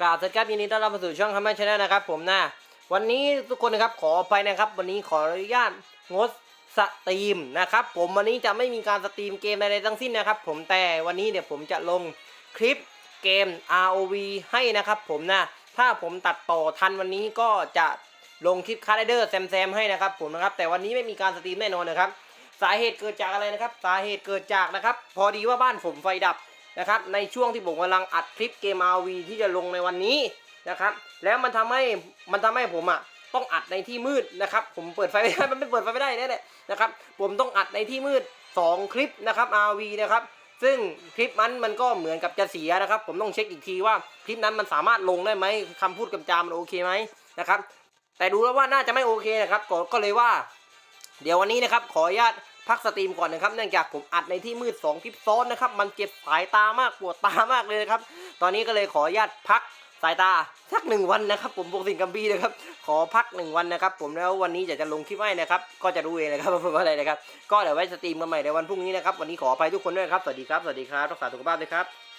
กราบสวัสดีครับยินดีต้อนรับมาสู่ช่องคำแม่ชาแนลนะครับผมนะ วันนี้ทุกคนนะครับขอไปนะครับ วันนี้ขออนุญาตงดสตรีมนะครับผมวันนี้จะไม่มีการสตรีมเกมใดๆทั้งสิ้นนะครับ ผมแต่วันนี้เนี่ยวผมจะลงคลิปเกม ROV ให้นะครับผมนะ ถ้าผมตัดต่อทันวันนี้ก็จะลงคลิปคาร์เดอร์แซมแซมให้นะครับผมนะครับแต่วันนี้ไม่มีการสตรีมแน่นอนนะครับ สาเหตุเกิดจากอะไรนะครับ สาเหตุเกิดจากนะครับ พอดีว่าบ้านผมไฟดับ นะครับในช่วงที่ผมกำลังอัดคลิปเกม RV ที่จะลงในวันนี้นะครับแล้วมันทำให้มันทำให้ผมอะต้องอัดในที่มืดนะครับผมเปิดไฟไม่ได้มันไม่เปิดไฟไม่ได้แน่ๆนะครับผมต้องอัดในที่มืด 2 คลิปนะครับ RV นะครับซึ่งคลิปนั้นมันก็เหมือนกับจะเสียนะครับ ผมต้องเช็คอีกทีว่าคลิปนั้นมันสามารถลงได้ไหมคำพูดกำจามันโอเคไหมนะครับแต่ดูแล้วว่าน่าจะไม่โอเคนะครับก็เลยว่า เดี๋ยววันนี้นะครับขออนุญาต พักสตรีมก่อนนะครับ เนื่องจากผมอัดในที่มืด2คลิปซ้อนนะครับ มันเจ็บสายตามากปวดตามากเลยนะครับ ตอนนี้ก็เลยขออนุญาตพักสายตาสักหนึ่งวันนะครับ ผมปกติกัมบีนะครับ ขอพักหนึ่งวันนะครับ ผมแล้ววันนี้จะจะลงคลิปให้นะครับ ก็จะรู้เองนะครับว่าเป็นอะไรนะครับ ก็เดี๋ยวไว้สตรีมกันใหม่ในวันพรุ่งนี้นะครับ วันนี้ขอไปทุกคนด้วยครับ สวัสดีครับ สวัสดีครับ รักษาสุขภาพด้วยครับ